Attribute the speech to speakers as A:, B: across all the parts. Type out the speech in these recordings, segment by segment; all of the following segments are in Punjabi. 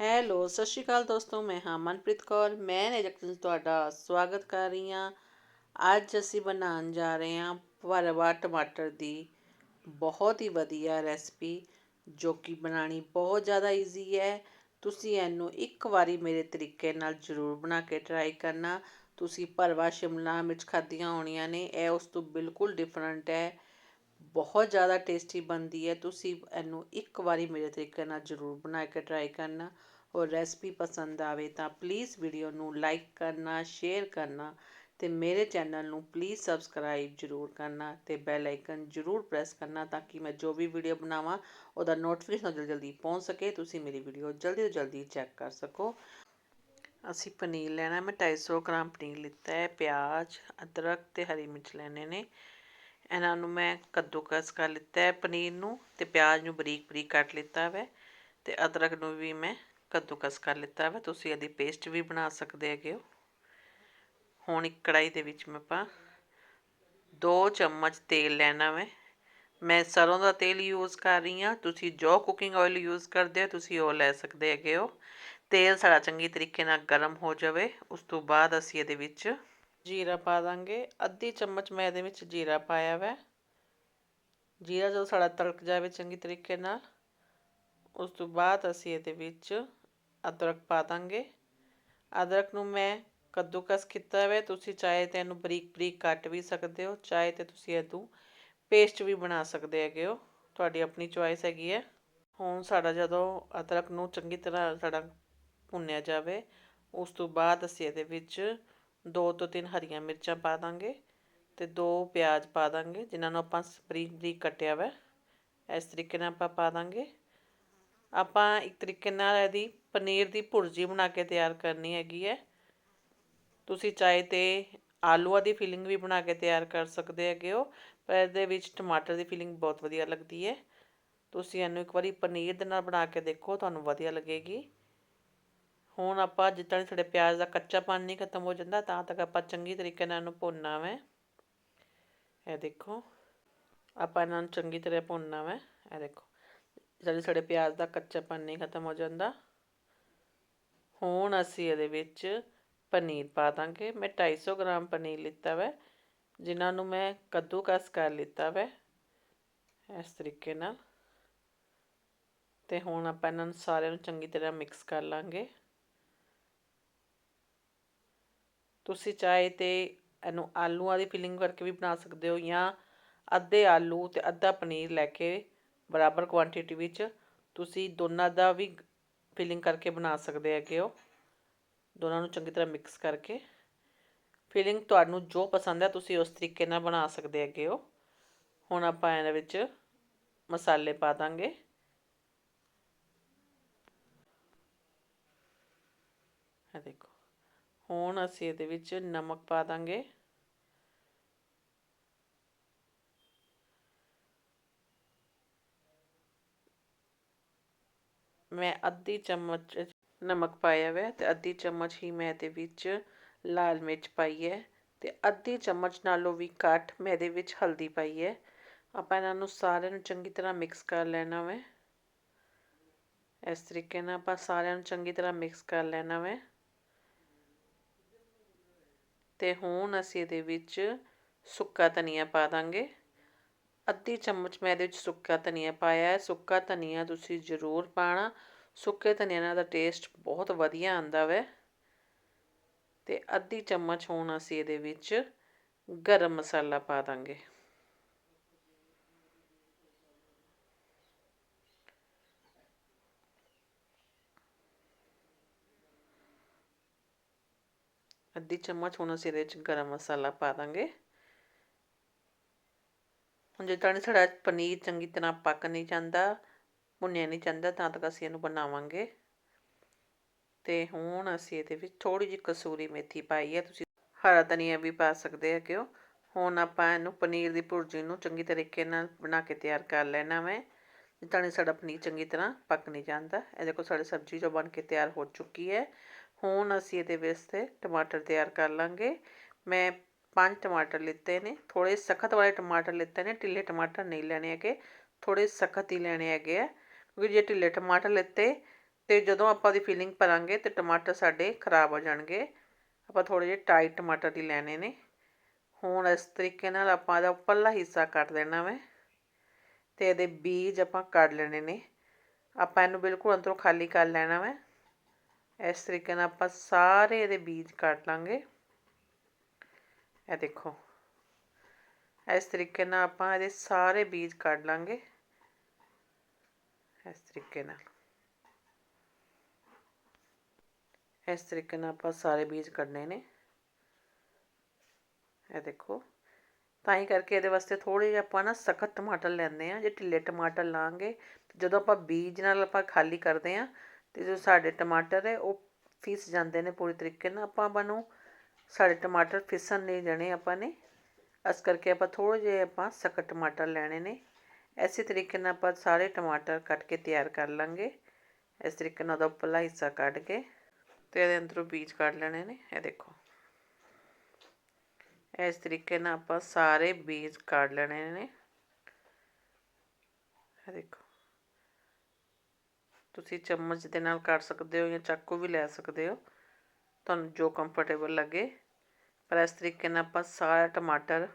A: ਹੈਲੋ, ਸਤਿ ਸ਼੍ਰੀ ਅਕਾਲ ਦੋਸਤੋ, ਮੈਂ ਹਾਂ ਮਨਪ੍ਰੀਤ ਕੌਰ, ਮੈਂ ਨੇਜਕਨ ਤੁਹਾਡਾ ਸਵਾਗਤ ਕਰ ਰਹੀ ਹਾਂ। ਅੱਜ ਅਸੀਂ ਬਣਾਉਣ ਜਾ ਰਹੇ ਹਾਂ ਭਰਵਾ ਟਮਾਟਰ ਦੀ ਬਹੁਤ ਹੀ ਵਧੀਆ ਰੈਸਪੀ, ਜੋ ਕਿ ਬਣਾਉਣੀ ਬਹੁਤ ਜ਼ਿਆਦਾ ਈਜ਼ੀ ਹੈ। ਤੁਸੀਂ ਇਹਨੂੰ ਇੱਕ ਵਾਰੀ ਮੇਰੇ ਤਰੀਕੇ ਨਾਲ ਜ਼ਰੂਰ ਬਣਾ ਕੇ ਟਰਾਈ ਕਰਨਾ। ਤੁਸੀਂ ਭਰਵਾ ਸ਼ਿਮਲਾ ਮਿਰਚ ਖਾਧੀਆਂ ਹੋਣੀਆਂ ਨੇ, ਇਹ ਉਸ ਤੋਂ ਬਿਲਕੁਲ ਡਿਫਰੈਂਟ ਹੈ। ਬਹੁਤ ਜ਼ਿਆਦਾ ਟੇਸਟੀ ਬਣਦੀ ਹੈ। ਤੁਸੀਂ ਇਹਨੂੰ ਇੱਕ ਵਾਰੀ ਮੇਰੇ ਤਰੀਕੇ ਨਾਲ ਜ਼ਰੂਰ ਬਣਾ ਕੇ ਟਰਾਈ ਕਰਨਾ। ਔਰ ਰੈਸਪੀ ਪਸੰਦ ਆਵੇ ਤਾਂ ਪਲੀਜ਼ ਵੀਡੀਓ ਨੂੰ ਲਾਈਕ ਕਰਨਾ ਸ਼ੇਅਰ ਕਰਨਾ ਅਤੇ ਮੇਰੇ ਚੈਨਲ ਨੂੰ ਪਲੀਜ਼ ਸਬਸਕ੍ਰਾਈਬ ਜ਼ਰੂਰ ਕਰਨਾ ਅਤੇ ਬੈਲ ਆਈਕਨ ਜ਼ਰੂਰ ਪ੍ਰੈਸ ਕਰਨਾ ਤਾਂ ਕਿ ਮੈਂ ਜੋ ਵੀ ਵੀਡੀਓ ਬਣਾਵਾਂ ਉਹਦਾ ਨੋਟੀਫਿਕੇਸ਼ਨ ਜਲਦੀ ਜਲਦੀ ਪਹੁੰਚ ਸਕੇ। ਤੁਸੀਂ ਮੇਰੀ ਵੀਡੀਓ ਜਲਦੀ ਤੋਂ ਜਲਦੀ ਚੈੱਕ ਕਰ ਸਕੋ। ਅਸੀਂ ਪਨੀਰ ਲੈਣਾ, ਮੈਂ 250 ਗ੍ਰਾਮ ਪਨੀਰ ਲਿੱਤਾ ਹੈ। ਪਿਆਜ਼, ਅਦਰਕ ਅਤੇ ਹਰੀ ਮਿਰਚ ਲੈਣੇ ਨੇ। ਇਹਨਾਂ ਨੂੰ ਮੈਂ ਕੱਦੂਕਸ ਕਰ ਲਿੱਤਾ ਹੈ ਪਨੀਰ ਨੂੰ ਤੇ ਪਿਆਜ਼ ਨੂੰ ਬਰੀਕ ਬਰੀਕ ਕੱਟ ਲਿੱਤਾ ਵੈ ਤੇ ਅਦਰਕ ਨੂੰ ਵੀ ਮੈਂ ਕੱਦੂਕਸ ਕਰ ਲਿੱਤਾ ਵੈ। ਤੁਸੀਂ ਇਹਦੀ ਪੇਸਟ ਵੀ ਬਣਾ ਸਕਦੇ ਹੈਗੇ ਹੋ। ਹੁਣ ਇੱਕ ਕੜਾਈ ਦੇ ਵਿੱਚ ਮੈਂ ਪਾ 2 ਚਮਚ ਤੇਲ ਲੈਣਾ ਵੈ। ਮੈਂ ਸਰੋਂ ਦਾ ਤੇਲ ਯੂਜ਼ ਕਰ ਰਹੀ ਹਾਂ। ਤੁਸੀਂ ਜੋ ਕੁਕਿੰਗ ਆਇਲ ਯੂਜ਼ ਕਰਦੇ ਹੋ, ਤੁਸੀਂ ਉਹ ਲੈ ਸਕਦੇ ਹੈਗੇ ਹੋ। ਤੇਲ ਸਾਡਾ ਚੰਗੀ ਤਰੀਕੇ ਨਾਲ ਗਰਮ ਹੋ ਜਾਵੇ। ਉਸ ਤੋਂ ਬਾਅਦ ਅਸੀਂ ਇਹਦੇ ਵਿੱਚ ਜੀਰਾ ਪਾ ਦਾਂਗੇ। ਅੱਧੀ ਚਮਚ ਮੈਂ ਇਹਦੇ ਵਿੱਚ ਜੀਰਾ ਪਾਇਆ ਵੈ। ਜੀਰਾ ਜਦੋਂ ਸਾਡਾ ਤੜਕ ਜਾਵੇ ਚੰਗੀ ਤਰੀਕੇ ਨਾਲ, ਉਸ ਤੋਂ ਬਾਅਦ ਅਸੀਂ ਇਹਦੇ ਵਿੱਚ ਅਦਰਕ ਪਾ ਦਾਂਗੇ। ਅਦਰਕ ਨੂੰ ਮੈਂ ਕੱਦੂਕਸ ਕੀਤਾ ਹੋਵੇ ਤੁਸੀਂ ਚਾਹੇ ਤੇ ਇਹਨੂੰ ਬਰੀਕ ਬਰੀਕ ਕੱਟ ਵੀ ਸਕਦੇ ਹੋ, ਚਾਹੇ ਤੇ ਤੁਸੀਂ ਇਹਨੂੰ ਪੇਸਟ ਵੀ ਬਣਾ ਸਕਦੇ ਹੈਗੇ ਹੋ। ਤੁਹਾਡੀ ਆਪਣੀ ਚੁਆਇਸ ਹੈਗੀ ਹੈ। ਹੁਣ ਸਾਡਾ ਜਦੋਂ ਅਦਰਕ ਨੂੰ ਚੰਗੀ ਤਰ੍ਹਾਂ ਸਾਡਾ ਭੁੰਨਿਆ ਜਾਵੇ, ਉਸ ਤੋਂ ਬਾਅਦ ਅਸੀਂ ਇਹਦੇ ਵਿੱਚ ਦੋ ਤੋਂ ਤਿੰਨ ਹਰੀਆਂ ਮਿਰਚਾਂ ਪਾ ਦਾਂਗੇ ਅਤੇ ਦੋ ਪਿਆਜ਼ ਪਾ ਦਾਂਗੇ, ਜਿਨ੍ਹਾਂ ਨੂੰ ਆਪਾਂ ਬਰੀਕ ਬਰੀਕ ਕੱਟਿਆ ਵਾ। ਇਸ ਤਰੀਕੇ ਨਾਲ ਆਪਾਂ ਪਾ ਦਾਂਗੇ। ਆਪਾਂ ਇੱਕ ਤਰੀਕੇ ਨਾਲ ਇਹਦੀ ਪਨੀਰ ਦੀ ਭੁਰਜੀ ਬਣਾ ਕੇ ਤਿਆਰ ਕਰਨੀ ਹੈਗੀ ਹੈ। ਤੁਸੀਂ ਚਾਹੇ ਤੇ ਆਲੂਆਂ ਦੀ ਫਿਲਿੰਗ ਵੀ ਬਣਾ ਕੇ ਤਿਆਰ ਕਰ ਸਕਦੇ ਹੈਗੇ ਹੋ, ਪਰ ਇਹਦੇ ਵਿੱਚ ਟਮਾਟਰ ਦੀ ਫਿਲਿੰਗ ਬਹੁਤ ਵਧੀਆ ਲੱਗਦੀ ਹੈ। ਤੁਸੀਂ ਇਹਨੂੰ ਇੱਕ ਵਾਰੀ ਪਨੀਰ ਦੇ ਨਾਲ ਬਣਾ ਕੇ ਦੇਖੋ, ਤੁਹਾਨੂੰ ਵਧੀਆ ਲੱਗੇਗੀ। ਹੁਣ ਆਪਾਂ ਜਿੱਦਾਂ ਸਾਡੇ ਪਿਆਜ਼ ਦਾ ਕੱਚਾ ਪਾਣੀ ਨਹੀਂ ਖਤਮ ਹੋ ਜਾਂਦਾ, ਤਾਂ ਤੱਕ ਆਪਾਂ ਚੰਗੀ ਤਰੀਕੇ ਨਾਲ ਇਹਨੂੰ ਭੁੰਨਣਾ ਵੈ ਇਹ ਦੇਖੋ, ਆਪਾਂ ਇਹਨਾਂ ਨੂੰ ਚੰਗੀ ਤਰ੍ਹਾਂ ਭੁੰਨਣਾ ਵੈ ਇਹ ਦੇਖੋ ਜਦੋਂ ਸਾਡੇ ਪਿਆਜ਼ ਦਾ ਕੱਚਾ ਪਾਣੀ ਖਤਮ ਹੋ ਜਾਂਦਾ। ਹੁਣ ਅਸੀਂ ਇਹਦੇ ਵਿੱਚ ਪਨੀਰ ਪਾ ਦਾਂਗੇ। ਮੈਂ 250 ਗ੍ਰਾਮ ਪਨੀਰ ਲਿੱਤਾ ਵੈ, ਜਿਨ੍ਹਾਂ ਨੂੰ ਮੈਂ ਕੱਦੂਕਸ ਕਰ ਲਿੱਤਾ ਵੈ, ਇਸ ਤਰੀਕੇ ਨਾਲ। ਤੇ ਹੁਣ ਆਪਾਂ ਇਹਨਾਂ ਨੂੰ ਸਾਰਿਆਂ ਨੂੰ ਚੰਗੀ ਤਰ੍ਹਾਂ ਮਿਕਸ ਕਰ ਲਾਂਗੇ। ਤੁਸੀਂ ਚਾਹੇ ਤੇ ਇਹਨੂੰ ਆਲੂਆਂ ਦੀ ਫਿਲਿੰਗ ਕਰਕੇ ਵੀ ਬਣਾ ਸਕਦੇ ਹੋ ਜਾਂ ਅੱਧੇ ਆਲੂ ਅਤੇ ਅੱਧਾ ਪਨੀਰ ਲੈ ਕੇ ਬਰਾਬਰ ਕੁਆਂਟਿਟੀ ਵਿੱਚ ਤੁਸੀਂ ਦੋਨਾਂ ਦਾ ਵੀ ਫਿਲਿੰਗ ਕਰਕੇ ਬਣਾ ਸਕਦੇ ਹੈਗੇ ਹੋ। ਦੋਨਾਂ ਨੂੰ ਚੰਗੀ ਤਰ੍ਹਾਂ ਮਿਕਸ ਕਰਕੇ। ਫਿਲਿੰਗ ਤੁਹਾਨੂੰ ਜੋ ਪਸੰਦ ਹੈ ਤੁਸੀਂ ਉਸ ਤਰੀਕੇ ਨਾਲ ਬਣਾ ਸਕਦੇ ਹੈਗੇ ਹੋ। ਹੁਣ ਆਪਾਂ ਇਹਦੇ ਵਿੱਚ ਮਸਾਲੇ ਪਾ ਦਾਂਗੇ। ਇਹ ਦੇਖੋ। ਹੁਣ ਅਸੀਂ ਇਹਦੇ ਵਿੱਚ ਨਮਕ ਪਾ ਦਾਂਗੇ। ਮੈਂ ਅੱਧੀ ਚਮਚ ਨਮਕ ਪਾਇਆ ਹੋਇਆ ਤੇ ਅੱਧੀ ਚਮਚ ਹੀ ਮੈਂ ਇਹਦੇ ਵਿੱਚ ਲਾਲ ਮਿਰਚ ਪਾਈ ਹੈ ਤੇ ਅੱਧੀ ਚਮਚ ਨਾਲੋਂ ਵੀ ਘੱਟ ਮੈਂ ਇਹਦੇ ਵਿੱਚ ਹਲਦੀ ਪਾਈ ਹੈ। ਆਪਾਂ ਇਹਨਾਂ ਨੂੰ ਸਾਰਿਆਂ ਨੂੰ ਚੰਗੀ ਤਰ੍ਹਾਂ ਮਿਕਸ ਕਰ ਲੈਣਾ ਵੇ। ਇਸ ਤਰੀਕੇ ਨਾਲ ਆਪਾਂ ਸਾਰਿਆਂ ਨੂੰ ਚੰਗੀ ਤਰ੍ਹਾਂ ਮਿਕਸ ਕਰ ਲੈਣਾ ਵੇ। ਤੇ ਹੁਣ ਅਸੀਂ ਇਹਦੇ ਵਿੱਚ ਸੁੱਕਾ ਧਨੀਆ ਪਾ ਦਾਂਗੇ। ਅੱਧੀ ਚਮਚ ਮੈਂ ਇਹਦੇ ਵਿੱਚ ਸੁੱਕਾ ਧਨੀਆ ਪਾਇਆ ਹੈ। ਸੁੱਕਾ ਧਨੀਆ ਤੁਸੀਂ ਜ਼ਰੂਰ ਪਾਣਾ। ਸੁੱਕੇ ਧਨੀਆ ਨਾਲ ਦਾ ਟੇਸਟ ਬਹੁਤ ਵਧੀਆ ਆਉਂਦਾ ਵੈ। ਤੇ ਅੱਧੀ ਚਮਚ ਹੁਣ ਅਸੀਂ ਇਹਦੇ ਵਿੱਚ ਗਰਮ ਮਸਾਲਾ ਪਾ ਦਾਂਗੇ। ਅੱਧੀ ਚਮਚ ਹੁਣ ਅਸੀਂ ਇਹਦੇ ਵਿੱਚ ਗਰਮ ਮਸਾਲਾ ਪਾ ਦਾਂਗੇ। ਹੁਣ ਜੇ ਤਾਂ ਸਾਡਾ ਪਨੀਰ ਚੰਗੀ ਤਰ੍ਹਾਂ ਪੱਕ ਨਹੀਂ ਜਾਂਦਾ, ਭੁੰਨਿਆ ਨਹੀਂ ਜਾਂਦਾ, ਤਾਂ ਤੱਕ ਅਸੀਂ ਇਹਨੂੰ ਬਣਾਵਾਂਗੇ। ਤੇ ਹੁਣ ਅਸੀਂ ਇਹਦੇ ਵਿੱਚ ਥੋੜੀ ਜਿਹੀ ਕਸੂਰੀ ਮੇਥੀ ਪਾਈ ਹੈ, ਤੁਸੀਂ ਹਰਾ ਧਨੀਆ ਵੀ ਪਾ ਸਕਦੇ ਹੋ। ਕਿਉਂ ਹੁਣ ਆਪਾਂ ਇਹਨੂੰ ਪਨੀਰ ਦੀ ਭੁਰਜੀ ਨੂੰ ਚੰਗੀ ਤਰੀਕੇ ਨਾਲ ਬਣਾ ਕੇ ਤਿਆਰ ਕਰ ਲੈਣਾ ਮੈਂ ਜਿੱਦਾਂ ਸਾਡਾ ਪਨੀਰ ਚੰਗੀ ਤਰ੍ਹਾਂ ਪੱਕ ਨਹੀਂ ਜਾਂਦਾ ਇਹ ਦੇਖੋ ਸਾਡੀ ਸਬਜ਼ੀ ਜੋ ਬਣ ਕੇ ਤਿਆਰ ਹੋ ਚੁੱਕੀ ਹੈ। ਹੁਣ ਅਸੀਂ ਇਹਦੇ ਵਾਸਤੇ ਟਮਾਟਰ ਤਿਆਰ ਕਰ ਲਾਂਗੇ। ਮੈਂ ਪੰਜ ਟਮਾਟਰ ਲਿੱਤੇ ਨੇ ਥੋੜੇ ਸਖਤ ਵਾਲੇ ਟਮਾਟਰ ਲਿੱਤੇ ਨੇ, ਢਿੱਲੇ ਟਮਾਟਰ ਨਹੀਂ ਲੈਣੇ ਹੈਗੇ ਥੋੜੇ ਸਖਤ ਹੀ ਲੈਣੇ ਹੈਗੇ ਆ। ਕਿਉਂਕਿ ਜੇ ਢਿੱਲੇ ਟਮਾਟਰ ਲਿੱਤੇ ਤੇ ਜਦੋਂ ਆਪਾਂ ਦੀ ਫੀਲਿੰਗ ਭਰਾਂਗੇ ਤੇ ਟਮਾਟਰ ਸਾਡੇ ਖਰਾਬ ਹੋ ਜਾਣਗੇ। ਆਪਾਂ ਥੋੜੇ ਜਿਹੇ ਟਾਈਟ ਟਮਾਟਰ ਹੀ ਲੈਣੇ ਨੇ। ਹੁਣ ਇਸ ਤਰੀਕੇ ਨਾਲ ਆਪਾਂ ਇਹਦਾ ਉੱਪਰਲਾ ਹਿੱਸਾ ਕੱਟ ਦੇਣਾ ਵਾ ਤੇ ਇਹਦੇ ਬੀਜ ਆਪਾਂ ਕੱਢ ਲੈਣੇ ਨੇ। ਆਪਾਂ ਇਹਨੂੰ ਬਿਲਕੁਲ ਅੰਦਰੋਂ ਖਾਲੀ ਕਰ ਲੈਣਾ ਵਾ। ਇਸ ਤਰੀਕੇ ਨਾਲ ਆਪਾਂ ਸਾਰੇ ਇਹਦੇ ਬੀਜ ਕੱਟ ਲਾਂਗੇ। ਇਹ ਦੇਖੋ। ਇਸ ਤਰੀਕੇ ਨਾਲ ਆਪਾਂ ਇਹਦੇ ਸਾਰੇ ਬੀਜ ਕੱਢ ਲਾਂਗੇ। ਇਸ ਤਰੀਕੇ ਨਾਲ। ਇਸ ਤਰੀਕੇ ਨਾਲ ਆਪਾਂ ਸਾਰੇ ਬੀਜ ਕੱਢਨੇ ਨੇ। ਇਹ ਦੇਖੋ। ਤਾਂ ਹੀ ਕਰਕੇ ਇਹਦੇ ਵਾਸਤੇ ਥੋੜੇ ਜਿਹਾ ਆਪਾਂ ਨਾ ਸਖਤ ਟਮਾਟਰ ਲੈਂਦੇ ਆ ਜੇ ਢਿੱਲੇ ਟਮਾਟਰ ਲਾਂਗੇ ਜਦੋਂ ਆਪਾਂ ਬੀਜ ਨਾਲ ਆਪਾਂ ਖਾਲੀ ਕਰਦੇ ਆ ਅਤੇ ਜੋ ਸਾਡੇ ਟਮਾਟਰ ਹੈ, ਉਹ ਫਿਸ ਜਾਂਦੇ ਨੇ ਪੂਰੀ ਤਰੀਕੇ ਨਾਲ ਆਪਾਂ ਆਪਾਂ ਨੂੰ। ਸਾਡੇ ਟਮਾਟਰ ਫਿਸਣ ਨਹੀਂ ਦੇਣੇ ਆਪਾਂ ਨੇ। ਇਸ ਕਰਕੇ ਆਪਾਂ ਥੋੜ੍ਹੇ ਜਿਹੇ ਆਪਾਂ ਸਖਤ ਟਮਾਟਰ ਲੈਣੇ ਨੇ। ਐਸੇ ਤਰੀਕੇ ਨਾਲ ਆਪਾਂ ਸਾਰੇ ਟਮਾਟਰ ਕੱਟ ਕੇ ਤਿਆਰ ਕਰ ਲਾਂਗੇ। ਇਸ ਤਰੀਕੇ ਨਾਲ ਉਹਦਾ ਉੱਪਰਲਾ ਹਿੱਸਾ ਕੱਢ ਕੇ ਤੇ ਇਹਦੇ ਅੰਦਰੋਂ ਬੀਜ ਕੱਢ ਲੈਣੇ ਨੇ। ਇਹ ਦੇਖੋ। ਇਸ ਤਰੀਕੇ ਨਾਲ ਆਪਾਂ ਸਾਰੇ ਬੀਜ ਕੱਢ ਲੈਣੇ ਨੇ। ਇਹ ਦੇਖੋ। ਤੁਸੀਂ ਚਮਚ ਦੇ ਨਾਲ ਕਰ ਸਕਦੇ ਹੋ ਜਾਂ ਚਾਕੂ ਵੀ ਲੈ ਸਕਦੇ ਹੋ। ਤੁਹਾਨੂੰ ਜੋ ਕੰਫਰਟੇਬਲ ਲੱਗੇ। ਪਰ ਇਸ ਤਰੀਕੇ ਨਾਲ ਆਪਾਂ ਸਾਰਾ ਟਮਾਟਰ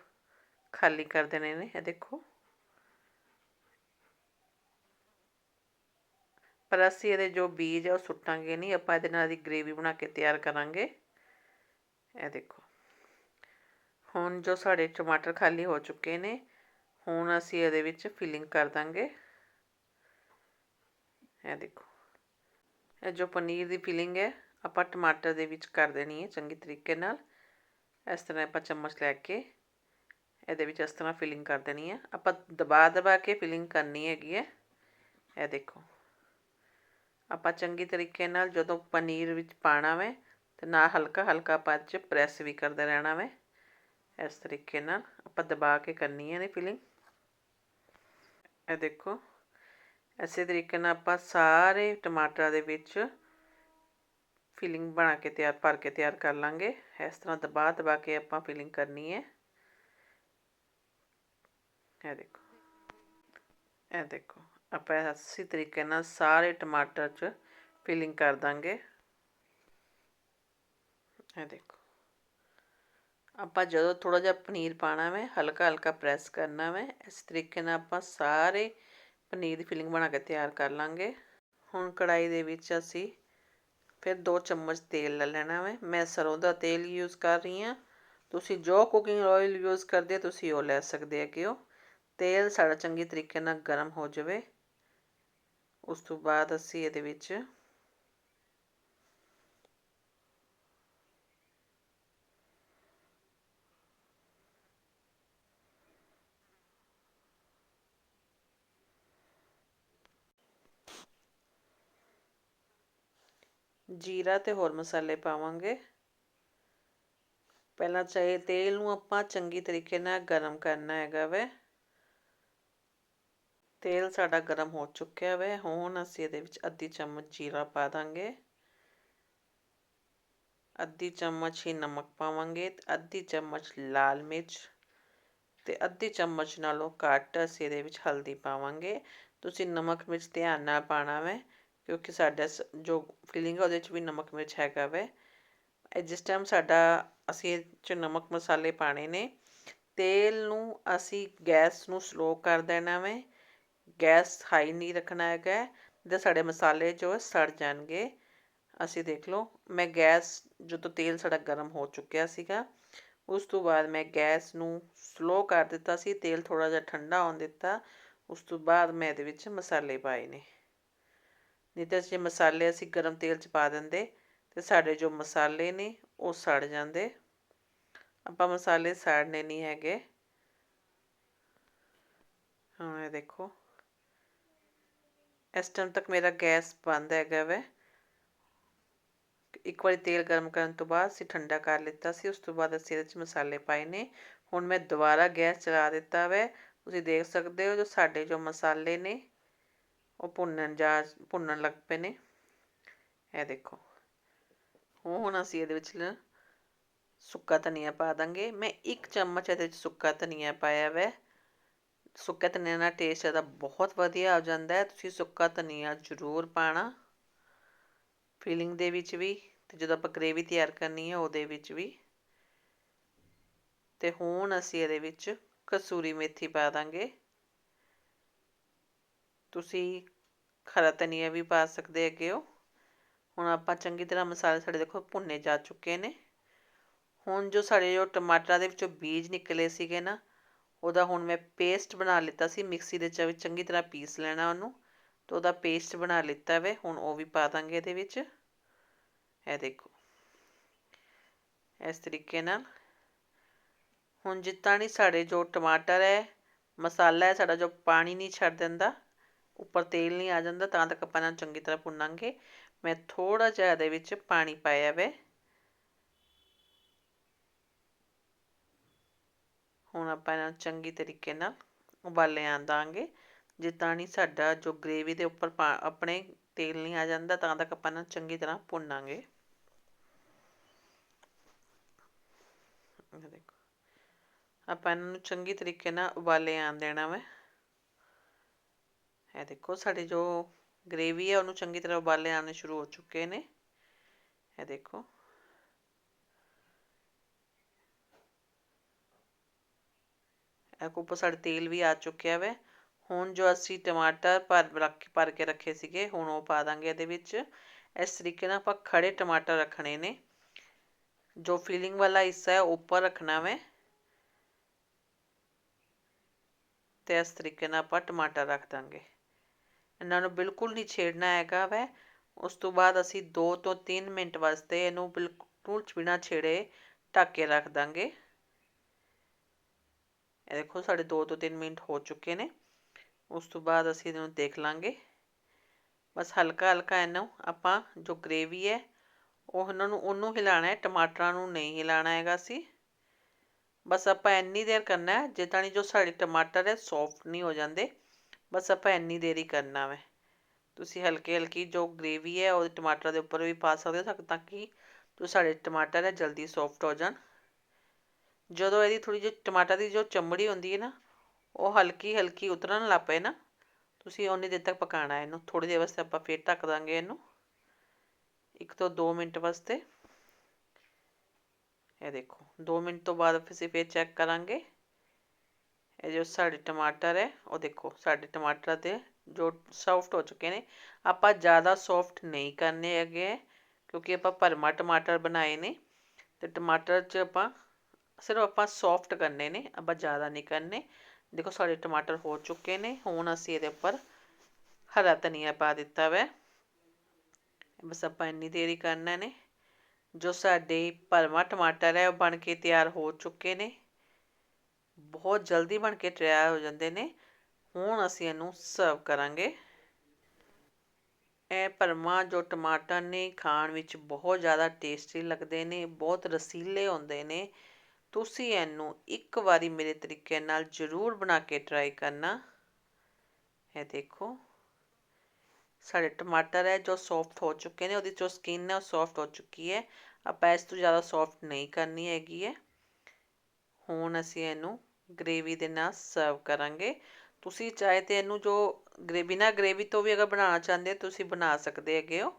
A: ਖਾਲੀ ਕਰ ਦੇਣੇ ਨੇ, ਇਹ ਦੇਖੋ। ਪਰ ਅਸੀਂ ਇਹਦੇ ਜੋ ਬੀਜ ਆ, ਉਹ ਸੁੱਟਾਂਗੇ ਨਹੀਂ। ਆਪਾਂ ਇਹਦੇ ਨਾਲ ਦੀ ਗ੍ਰੇਵੀ ਬਣਾ ਕੇ ਤਿਆਰ ਕਰਾਂਗੇ। ਇਹ ਦੇਖੋ। ਹੁਣ ਜੋ ਸਾਡੇ ਟਮਾਟਰ ਖਾਲੀ ਹੋ ਚੁੱਕੇ ਨੇ, ਹੁਣ ਅਸੀਂ ਇਹਦੇ ਵਿੱਚ ਫਿਲਿੰਗ ਕਰ ਦਾਂਗੇ। ਇਹ ਦੇਖੋ। ਇਹ ਜੋ ਪਨੀਰ ਦੀ ਫਿਲਿੰਗ ਹੈ, ਆਪਾਂ ਟਮਾਟਰ ਦੇ ਵਿੱਚ ਕਰ ਦੇਣੀ ਹੈ ਚੰਗੀ ਤਰੀਕੇ ਨਾਲ। ਇਸ ਤਰ੍ਹਾਂ ਆਪਾਂ ਚਮਚ ਲੈ ਕੇ ਇਹਦੇ ਵਿੱਚ ਇਸ ਤਰ੍ਹਾਂ ਫਿਲਿੰਗ ਕਰ ਦੇਣੀ ਹੈ। ਆਪਾਂ ਦਬਾ ਦਬਾ ਕੇ ਫਿਲਿੰਗ ਕਰਨੀ ਹੈਗੀ ਹੈ। ਇਹ ਦੇਖੋ। ਆਪਾਂ ਚੰਗੀ ਤਰੀਕੇ ਨਾਲ ਜਦੋਂ ਪਨੀਰ ਵਿੱਚ ਪਾਣਾ ਵੇ ਤੇ ਨਾ ਹਲਕਾ ਹਲਕਾ ਆਪਾਂ 'ਚ ਪ੍ਰੈਸ ਵੀ ਕਰਦੇ ਰਹਿਣਾ ਵੇ। ਇਸ ਤਰੀਕੇ ਨਾਲ ਆਪਾਂ ਦਬਾ ਕੇ ਕਰਨੀ ਹੈ ਨੇ ਫਿਲਿੰਗ ਇਹ ਦੇਖੋ। ਐਸੇ ਤਰੀਕੇ ਨਾਲ ਆਪਾਂ ਸਾਰੇ ਟਮਾਟਰਾਂ ਦੇ ਵਿੱਚ ਫਿਲਿੰਗ ਬਣਾ ਕੇ ਤਿਆਰ, ਭਰ ਕੇ ਤਿਆਰ ਕਰ ਲਾਂਗੇ। ਇਸ ਤਰ੍ਹਾਂ ਦਬਾ ਦਬਾ ਕੇ ਆਪਾਂ ਫਿਲਿੰਗ ਕਰਨੀ ਹੈ। ਇਹ ਦੇਖੋ। ਇਹ ਦੇਖੋ। ਆਪਾਂ ਇਸੇ ਤਰੀਕੇ ਨਾਲ ਸਾਰੇ ਟਮਾਟਰ 'ਚ ਫਿਲਿੰਗ ਕਰ ਦਾਂਗੇ। ਇਹ ਦੇਖੋ। ਆਪਾਂ ਜਦੋਂ ਥੋੜਾ ਜਿਹਾ ਪਨੀਰ ਪਾਣਾ ਹੈ ਹਲਕਾ ਹਲਕਾ ਪ੍ਰੈਸ ਕਰਨਾ ਹੈ ਇਸ ਤਰੀਕੇ ਨਾਲ ਆਪਾਂ ਸਾਰੇ ਪਨੀਰ ਦੀ ਫਿਲਿੰਗ ਬਣਾ ਕੇ ਤਿਆਰ ਕਰ ਲਾਂਗੇ। ਹੁਣ ਕੜਾਈ ਦੇ ਵਿੱਚ ਅਸੀਂ ਫਿਰ 2 ਚਮਚ ਤੇਲ ਲੈ ਲੈਣਾ ਹੈ ਮੈਂ ਸਰੋਂ ਦਾ ਤੇਲ ਯੂਜ਼ ਕਰ ਰਹੀ ਹਾਂ। ਤੁਸੀਂ ਜੋ ਕੁਕਿੰਗ ਆਇਲ ਯੂਜ਼ ਕਰਦੇ ਤੁਸੀਂ ਉਹ ਲੈ ਸਕਦੇ ਹੋ। ਉਹ ਤੇਲ ਸਾਡਾ ਚੰਗੀ ਤਰੀਕੇ ਨਾਲ ਗਰਮ ਹੋ ਜਾਵੇ। ਉਸ ਤੋਂ ਬਾਅਦ ਅਸੀਂ ਇਹਦੇ ਵਿੱਚ ਜੀਰਾ ਤੇ ਹੋਰ ਮਸਾਲੇ ਪਾਵਾਂਗੇ। ਪਹਿਲਾਂ ਚਾਹੇ ਤੇਲ ਨੂੰ ਆਪਾਂ ਚੰਗੀ ਤਰੀਕੇ ਨਾਲ ਗਰਮ ਕਰਨਾ ਹੈਗਾ ਵੇ। ਤੇਲ ਸਾਡਾ ਗਰਮ ਹੋ ਚੁੱਕਿਆ ਵੇ। ਹੁਣ ਅਸੀਂ ਇਹਦੇ ਵਿੱਚ ਅੱਧੀ ਚਮਚ ਜੀਰਾ ਪਾ ਦਾਂਗੇ। ਅੱਧੀ ਚਮਚ ਹੀ ਨਮਕ ਪਾਵਾਂਗੇ ਤੇ ਅੱਧੀ ਚਮਚ ਲਾਲ ਮਿਰਚ ਤੇ ਅੱਧੀ ਚਮਚ ਨਾਲੋਂ ਘੱਟ ਅਸੀਂ ਇਹਦੇ ਵਿੱਚ ਹਲਦੀ ਪਾਵਾਂਗੇ। ਤੁਸੀਂ ਨਮਕ ਮਿਰਚ ਧਿਆਨ ਨਾਲ ਪਾਣਾ ਵੇ। ਕਿਉਂਕਿ ਸਾਡਾ ਸ, ਜੋ ਫੀਲਿੰਗ ਹੈ ਉਹਦੇ 'ਚ ਵੀ ਨਮਕ ਮਿਰਚ ਹੈਗਾ ਵੈ। ਜਿਸ ਟਾਈਮ ਸਾਡਾ, ਅਸੀਂ ਇਹ 'ਚ ਨਮਕ ਮਸਾਲੇ ਪਾਣੇ ਨੇ, ਤੇਲ ਨੂੰ ਅਸੀਂ ਗੈਸ ਨੂੰ ਸਲੋ ਕਰ ਦੇਣਾ ਵੇ। ਗੈਸ ਹਾਈ ਨਹੀਂ ਰੱਖਣਾ ਹੈਗਾ, ਤੇ ਸਾਡੇ ਮਸਾਲੇ ਜੋ ਸੜ ਜਾਣਗੇ। ਅਸੀਂ ਦੇਖ ਲਓ, ਮੈਂ ਗੈਸ, ਜਦੋਂ ਤੇਲ ਸਾਡਾ ਗਰਮ ਹੋ ਚੁੱਕਿਆ ਸੀਗਾ, ਉਸ ਤੋਂ ਬਾਅਦ ਮੈਂ ਗੈਸ ਨੂੰ ਸਲੋ ਕਰ ਦਿੱਤਾ ਸੀ, ਤੇਲ ਥੋੜਾ ਜਿਹਾ ਠੰਡਾ ਹੋਣ ਦਿੱਤਾ, ਉਸ ਤੋਂ ਬਾਅਦ ਮੈਂ ਇਹਦੇ ਵਿੱਚ ਮਸਾਲੇ ਪਾਏ ਨੇ। ਨਹੀਂ ਤਾਂ ਜੇ ਮਸਾਲੇ ਅਸੀਂ ਗਰਮ ਤੇਲ 'ਚ ਪਾ ਦਿੰਦੇ, ਤੇ ਸਾਡੇ ਜੋ ਮਸਾਲੇ ਨੇ ਉਹ ਸੜ ਜਾਂਦੇ। ਆਪਾਂ ਮਸਾਲੇ ਸਾੜਨੇ ਨਹੀਂ ਹੈਗੇ। ਹਾਂ ਇਹ ਦੇਖੋ। ਇਸ ਟਾਈਮ ਤੱਕ ਮੇਰਾ ਗੈਸ ਬੰਦ ਹੈਗਾ ਵੈ। ਇੱਕ ਵਾਰੀ ਤੇਲ ਗਰਮ ਕਰਨ ਤੋਂ ਬਾਅਦ ਅਸੀਂ ਠੰਡਾ ਕਰ ਲਿੱਤਾ ਸੀ, ਉਸ ਤੋਂ ਬਾਅਦ ਅਸੀਂ ਇਹਦੇ ਵਿੱਚ ਮਸਾਲੇ ਪਾਏ ਨੇ। ਹੁਣ ਮੈਂ ਦੁਬਾਰਾ ਗੈਸ ਚਲਾ ਦਿੱਤਾ ਵੈ। ਤੁਸੀਂ ਦੇਖ ਸਕਦੇ ਹੋ ਜੋ ਸਾਡੇ ਜੋ ਮਸਾਲੇ ਨੇ ਉਹ ਭੁੰਨਣ ਜਾ ਭੁੰਨਣ ਲੱਗ ਪਏ ਨੇ। ਇਹ ਦੇਖੋ। ਹੁਣ ਅਸੀਂ ਇਹਦੇ ਵਿੱਚ ਸੁੱਕਾ ਧਨੀਆ ਪਾ ਦਾਂਗੇ। ਮੈਂ ਇੱਕ ਚਮਚ ਇਹਦੇ ਵਿੱਚ ਸੁੱਕਾ ਧਨੀਆ ਪਾਇਆ ਵੈ। ਸੁੱਕੇ ਧਨੀਆ ਨਾਲ ਟੇਸਟ ਇਹਦਾ ਬਹੁਤ ਵਧੀਆ ਆ ਜਾਂਦਾ ਹੈ। ਤੁਸੀਂ ਸੁੱਕਾ ਧਨੀਆ ਜ਼ਰੂਰ ਪਾਣਾ। ਫੀਲਿੰਗ ਦੇ ਵਿੱਚ ਵੀ ਤੇ ਜਦੋਂ ਆਪਾਂ ਗ੍ਰੇਵੀ ਤਿਆਰ ਕਰਨੀ ਹੈ ਉਹਦੇ ਵਿੱਚ ਵੀ। ਤੇ ਹੁਣ ਅਸੀਂ ਇਹਦੇ ਵਿੱਚ ਕਸੂਰੀ ਮੇਥੀ ਪਾ ਦਾਂਗੇ। ਤੁਸੀਂ ਖਰਾ ਧਨੀਆ ਵੀ ਪਾ ਸਕਦੇ ਹੈਗੇ ਹੋ ਹੁਣ ਆਪਾਂ ਚੰਗੀ ਤਰ੍ਹਾਂ ਮਸਾਲੇ ਸਾਡੇ ਦੇਖੋ ਭੁੰਨੇ ਜਾ ਚੁੱਕੇ ਨੇ। ਹੁਣ ਜੋ ਸਾਡੇ ਜੋ ਟਮਾਟਰਾਂ ਦੇ ਵਿੱਚੋਂ ਬੀਜ ਨਿਕਲੇ ਸੀਗੇ ਨਾ, ਉਹਦਾ ਹੁਣ ਮੈਂ ਪੇਸਟ ਬਣਾ ਲਿੱਤਾ ਸੀ ਮਿਕਸੀ ਦੇ ਵਿੱਚ ਚੰਗੀ ਤਰ੍ਹਾਂ ਪੀਸ ਲੈਣਾ ਉਹਨੂੰ। ਤੇ ਉਹਦਾ ਪੇਸਟ ਬਣਾ ਲਿੱਤਾ ਵੇ, ਹੁਣ ਉਹ ਵੀ ਪਾ ਦਾਂਗੇ ਇਹਦੇ ਵਿੱਚ। ਇਹ ਦੇਖੋ, ਇਸ ਤਰੀਕੇ ਨਾਲ। ਹੁਣ ਜਿੱਤਾਂ ਨਹੀਂ ਸਾਡੇ ਜੋ ਟਮਾਟਰ ਹੈ, ਮਸਾਲਾ ਹੈ, ਸਾਡਾ ਜੋ ਪਾਣੀ ਨਹੀਂ ਛੱਡ ਦਿੰਦਾ ਉੱਪਰ ਤੇਲ ਨਹੀਂ ਆ ਜਾਂਦਾ, ਤਾਂ ਤੱਕ ਆਪਾਂ ਇਹਨਾਂ ਚੰਗੀ ਤਰ੍ਹਾਂ ਭੁੰਨਾਂਗੇ। ਮੈਂ ਥੋੜਾ ਜਿਹਾ ਇਹਦੇ ਵਿੱਚ ਪਾਣੀ ਪਾਇਆ ਵੇ। ਹੁਣ ਆਪਾਂ ਇਹਨਾਂ ਚੰਗੀ ਤਰੀਕੇ ਨਾਲ ਉਬਾਲੇ ਆਂਦਾਂਗੇ ਜਿੱਦਾਂ ਨਹੀਂ ਸਾਡਾ ਜੋ ਗ੍ਰੇਵੀ ਦੇ ਉੱਪਰ ਆਪਣੇ ਤੇਲ ਨਹੀਂ ਆ ਜਾਂਦਾ, ਤਾਂ ਤੱਕ ਆਪਾਂ ਇਹਨਾਂ ਚੰਗੀ ਤਰ੍ਹਾਂ ਭੁੰਨਾਂਗੇ। ਦੇਖੋ। ਆਪਾਂ ਇਹਨਾਂ ਨੂੰ ਚੰਗੀ ਤਰੀਕੇ ਨਾਲ ਉਬਾਲੇ ਆਣ ਦੇਣਾ ਵਾ। ਇਹ ਦੇਖੋ, ਸਾਡੇ ਜੋ ਗ੍ਰੇਵੀ ਹੈ, ਉਹਨੂੰ ਚੰਗੀ ਤਰ੍ਹਾਂ ਉਬਾਲੇ ਆਣੇ ਸ਼ੁਰੂ ਹੋ ਚੁੱਕੇ ਨੇ। ਇਹ ਦੇਖੋ। ਇਹ ਉੱਪਰ ਸਾਡਾ ਤੇਲ ਵੀ ਆ ਚੁੱਕਿਆ ਵੈ। ਹੁਣ ਜੋ ਅਸੀਂ ਟਮਾਟਰ ਭਰ, ਰੱਖ ਭਰ ਕੇ ਰੱਖੇ ਸੀਗੇ, ਹੁਣ ਉਹ ਪਾ ਦਾਂਗੇ ਇਹਦੇ ਵਿੱਚ। ਇਸ ਤਰੀਕੇ ਨਾਲ ਆਪਾਂ ਖੜੇ ਟਮਾਟਰ ਰੱਖਣੇ ਨੇ। ਜੋ ਫੀਲਿੰਗ ਵਾਲਾ ਹਿੱਸਾ ਹੈ ਉੱਪਰ ਰੱਖਣਾ ਵੈ। ਤੇ ਇਸ ਤਰੀਕੇ ਨਾਲ ਆਪਾਂ ਟਮਾਟਰ ਰੱਖ ਦਾਂਗੇ। ਇਹਨਾਂ ਨੂੰ ਬਿਲਕੁਲ ਨਹੀਂ ਛੇੜਨਾ ਹੈਗਾ ਵੈ। ਉਸ ਤੋਂ ਬਾਅਦ ਅਸੀਂ 2 ਤੋਂ 3 ਮਿੰਟ ਵਾਸਤੇ ਇਹਨੂੰ ਬਿਲਕੁਲ ਬਿਨਾਂ ਛੇੜੇ ਢੱਕ ਕੇ ਰੱਖ ਦਾਂਗੇ। ਇਹ ਦੇਖੋ ਸਾਡੇ 2 ਤੋਂ 3 ਮਿੰਟ ਹੋ ਚੁੱਕੇ ਨੇ। ਉਸ ਤੋਂ ਬਾਅਦ ਅਸੀਂ ਇਹਨੂੰ ਦੇਖ ਲਾਂਗੇ। ਬਸ ਹਲਕਾ ਹਲਕਾ ਇਹਨੂੰ ਆਪਾਂ ਜੋ ਗ੍ਰੇਵੀ ਹੈ, ਉਹ ਇਹਨਾਂ ਨੂੰ ਉਹਨੂੰ ਹਿਲਾਣਾ ਹੈ, ਟਮਾਟਰਾਂ ਨੂੰ ਨਹੀਂ ਹਿਲਾਣਾ ਹੈਗਾ ਸੀ। ਬਸ ਆਪਾਂ ਇੰਨੀ ਦੇਰ ਕਰਨਾ ਹੈ, ਜਿੱਦਾਂ ਨਹੀਂ ਜੋ ਸਾਡੇ ਟਮਾਟਰ ਹੈ ਸੌਫਟ ਨਹੀਂ ਹੋ ਜਾਂਦੇ। ਬਸ ਆਪਾਂ ਇੰਨੀ ਦੇਰ ਹੀ ਕਰਨਾ ਹੈ ਤੁਸੀਂ ਹਲਕੀ ਹਲਕੀ ਜੋ ਗ੍ਰੇਵੀ ਹੈ ਉਹ ਟਮਾਟਰ ਦੇ ਉੱਪਰ ਵੀ ਪਾ ਸਕਦੇ ਹੋ ਤਾਂ ਕਿ ਜੋ ਸਾਡੇ ਟਮਾਟਰ ਹੈ, ਜਲਦੀ ਸੌਫਟ ਹੋ ਜਾਣ। ਜਦੋਂ ਇਹਦੀ ਥੋੜੀ ਜਿਹੀ ਟਮਾਟਰ ਦੀ ਜੋ ਚਮੜੀ ਹੁੰਦੀ ਹੈ ਨਾ, ਉਹ ਹਲਕੀ ਹਲਕੀ ਉਤਰਨ ਲੱਗ ਪਏ ਨਾ, ਤੁਸੀਂ ਉਨੀ ਦੇਰ ਤੱਕ ਪਕਾਣਾ ਇਹਨੂੰ। ਥੋੜੀ ਦੇਰ ਵਾਸਤੇ ਆਪਾਂ ਫੇਰ ਢੱਕ ਦਾਂਗੇ ਇਹਨੂੰ। ਇੱਕ ਤੋਂ 2 ਮਿੰਟ ਵਾਸਤੇ। ਇਹ ਦੇਖੋ 2 ਮਿੰਟ ਤੋਂ ਬਾਅਦ ਅਸੀਂ ਫੇਰ ਚੈੱਕ ਕਰਾਂਗੇ। ਇਹ ਜੋ ਸਾਡੇ ਟਮਾਟਰ ਹੈ ਉਹ ਦੇਖੋ ਸਾਡੇ ਟਮਾਟਰ ਤੇ ਜੋ ਸੌਫਟ ਹੋ ਚੁੱਕੇ ਨੇ ਆਪਾਂ ਜ਼ਿਆਦਾ ਸੌਫਟ ਨਹੀਂ ਕਰਨੇ ਹੈਗੇ ਕਿਉਂਕਿ ਆਪਾਂ ਭਰਮਾ ਟਮਾਟਰ ਬਣਾਏ ਨੇ ਤੇ ਟਮਾਟਰ 'ਚ ਆਪਾਂ ਸਿਰਫ ਆਪਾਂ ਸੌਫਟ ਕਰਨੇ ਨੇ ਆਪਾਂ ਜ਼ਿਆਦਾ ਨਹੀਂ ਕਰਨੇ ਦੇਖੋ ਸਾਡੇ ਟਮਾਟਰ ਹੋ ਚੁੱਕੇ ਨੇ ਹੁਣ ਅਸੀਂ ਇਹਦੇ ਉੱਪਰ ਹਰਾ ਧਨੀਆ ਪਾ ਦਿੱਤਾ ਵੈ ਬਸ ਆਪਾਂ ਇੰਨੀ ਦੇਰ ਹੀ ਕਰਨਾ ਨੇ ਜੋ ਸਾਡੇ ਭਰਮਾ ਟਮਾਟਰ ਹੈ ਉਹ ਬਣ ਕੇ ਤਿਆਰ ਹੋ ਚੁੱਕੇ ਨੇ ਬਹੁਤ ਜਲਦੀ ਬਣ ਕੇ ਤਿਆਰ ਹੋ ਜਾਂਦੇ ਨੇ। ਹੁਣ ਅਸੀਂ ਇਹਨੂੰ ਸਰਵ ਕਰਾਂਗੇ। ਇਹ ਭਰਮਾ, ਜੋ ਟਮਾਟਰ ਨੇ, ਖਾਣ ਵਿੱਚ ਬਹੁਤ ਜ਼ਿਆਦਾ ਟੇਸਟੀ ਲੱਗਦੇ ਨੇ, ਬਹੁਤ ਰਸੀਲੇ ਹੁੰਦੇ ਨੇ। ਤੁਸੀਂ ਇਹਨੂੰ ਇੱਕ ਵਾਰੀ ਮੇਰੇ ਤਰੀਕੇ ਨਾਲ ਜ਼ਰੂਰ ਬਣਾ ਕੇ ਟਰਾਈ ਕਰਨਾ। ਇਹ ਦੇਖੋ। ਸਾਡੇ ਟਮਾਟਰ ਹੈ, ਜੋ ਸੌਫਟ ਹੋ ਚੁੱਕੇ ਨੇ, ਉਹਦੀ ਜੋ ਸਕਿਨ ਹੈ, ਉਹ ਸੌਫਟ ਹੋ ਚੁੱਕੀ ਹੈ। ਆਪਾਂ ਇਸ ਤੋਂ ਜ਼ਿਆਦਾ ਸੌਫਟ ਨਹੀਂ ਕਰਨੀ ਹੈਗੀ ਹੈ। ਹੁਣ ਅਸੀਂ ਇਹਨੂੰ ਗ੍ਰੇਵੀ ਦੇ ਨਾਲ ਸਰਵ ਕਰਾਂਗੇ। ਤੁਸੀਂ ਚਾਹੇ ਤੇ ਇਹਨੂੰ ਜੋ ਗ੍ਰੇਵੀ ਨਾ ਗ੍ਰੇਵੀ ਤੋਂ ਵੀ ਅਗਰ ਬਣਾਉਣਾ ਚਾਹੁੰਦੇ ਤੁਸੀਂ ਬਣਾ ਸਕਦੇ ਹੈਗੇ ਹੋ।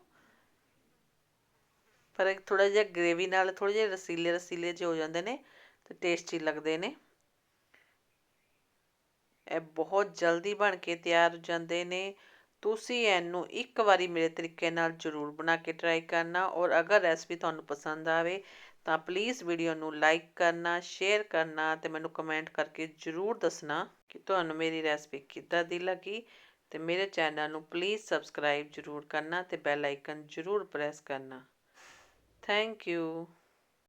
A: ਪਰ ਥੋੜਾ ਜਿਹਾ ਗ੍ਰੇਵੀ ਨਾਲ ਥੋੜੇ ਜਿਹਾ ਰਸੀਲੇ ਰਸੀਲੇ ਜਿਹੇ ਹੋ ਜਾਂਦੇ ਨੇ ਤੇ ਟੇਸਟੀ ਲੱਗਦੇ ਨੇ। ਇਹ ਬਹੁਤ ਜਲਦੀ ਬਣ ਕੇ ਤਿਆਰ ਹੋ ਜਾਂਦੇ ਨੇ। ਤੁਸੀਂ ਇਹਨੂੰ ਇੱਕ ਵਾਰੀ ਮੇਰੇ ਤਰੀਕੇ ਨਾਲ ਜ਼ਰੂਰ ਬਣਾ ਕੇ ਟਰਾਈ ਕਰਨਾ ਔਰ ਅਗਰ ਰੈਸਪੀ ਤੁਹਾਨੂੰ ਪਸੰਦ ਆਵੇ ਤਾਂ ਪਲੀਜ਼ ਵੀਡੀਓ ਨੂੰ ਲਾਈਕ ਕਰਨਾ ਸ਼ੇਅਰ ਕਰਨਾ ਤੇ ਮੈਨੂੰ ਕਮੈਂਟ ਕਰਕੇ ਜ਼ਰੂਰ ਦੱਸਣਾ ਕਿ ਤੁਹਾਨੂੰ ਮੇਰੀ ਰੈਸਪੀ ਕਿੱਦਾਂ ਦੀ ਲੱਗੀ ਤੇ ਮੇਰੇ ਚੈਨਲ ਨੂੰ ਪਲੀਜ਼ ਸਬਸਕ੍ਰਾਈਬ ਜ਼ਰੂਰ ਕਰਨਾ ਤੇ ਬੈਲ ਆਈਕਨ ਜ਼ਰੂਰ ਪ੍ਰੈਸ ਕਰਨਾ। Thank you